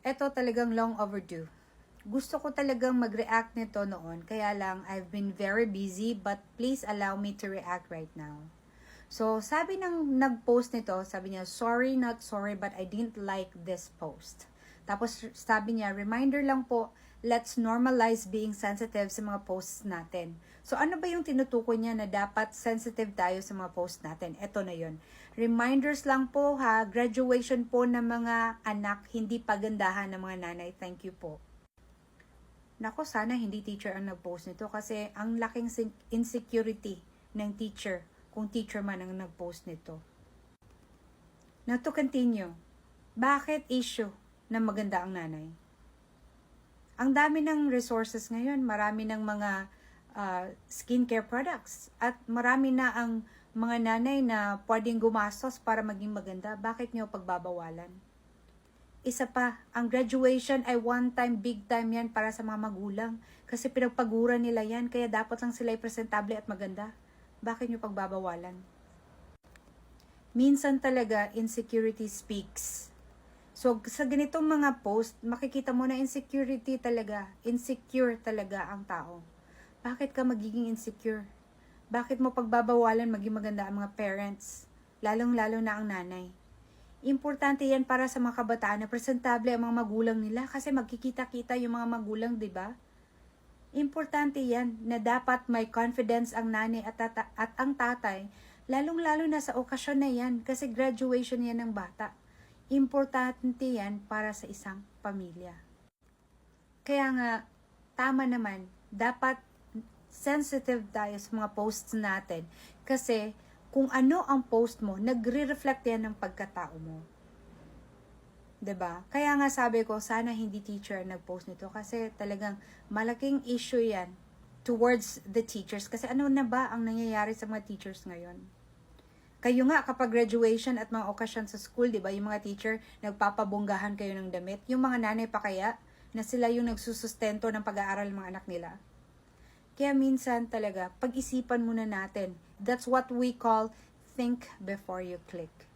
Eto talagang long overdue. Gusto ko talagang mag-react nito noon, kaya lang I've been very busy but please allow me to react right now. So, sabi ng nag-post nito, sabi niya, sorry, not sorry, but I didn't like this post. Tapos sabi niya, reminder lang po, let's normalize being sensitive sa mga posts natin. So ano ba yung tinutukoy niya na dapat sensitive tayo sa mga posts natin? Ito na yon. Reminders lang po ha, graduation po ng mga anak, hindi pagandahan ng mga nanay. Thank you po. Nako, sana hindi teacher ang nag-post nito kasi ang laking insecurity ng teacher kung teacher man ang nag-post nito. Now to continue, bakit issue na maganda ang nanay? Ang dami ng resources ngayon, marami ng mga uh, skincare products at marami na ang mga nanay na pwedeng gumastos para maging maganda. Bakit nyo pagbabawalan? Isa pa, ang graduation ay one time, big time yan para sa mga magulang. Kasi pinagpagura nila yan, kaya dapat lang sila ay presentable at maganda. Bakit nyo pagbabawalan? Minsan talaga, insecurity speaks. So, sa ganitong mga post, makikita mo na insecurity talaga. Insecure talaga ang tao. Bakit ka magiging insecure? Bakit mo pagbabawalan maging maganda ang mga parents? Lalong-lalo na ang nanay. Importante yan para sa mga kabataan na presentable ang mga magulang nila kasi magkikita-kita yung mga magulang, di ba? Importante yan na dapat may confidence ang nanay at, tata- at ang tatay, lalong-lalo na sa okasyon na yan kasi graduation yan ng bata. Importante yan para sa isang pamilya. Kaya nga, tama naman, dapat sensitive tayo sa mga posts natin kasi kung ano ang post mo, nagre-reflect yan ng pagkatao mo. 'Di ba? Kaya nga sabi ko, sana hindi teacher nag-post nito kasi talagang malaking issue yan towards the teachers. Kasi ano na ba ang nangyayari sa mga teachers ngayon? Kayo nga, kapag graduation at mga okasyon sa school, di ba, yung mga teacher, nagpapabunggahan kayo ng damit. Yung mga nanay pa kaya, na sila yung nagsusustento ng pag-aaral ng mga anak nila. Kaya minsan talaga, pag-isipan muna natin. That's what we call think before you click.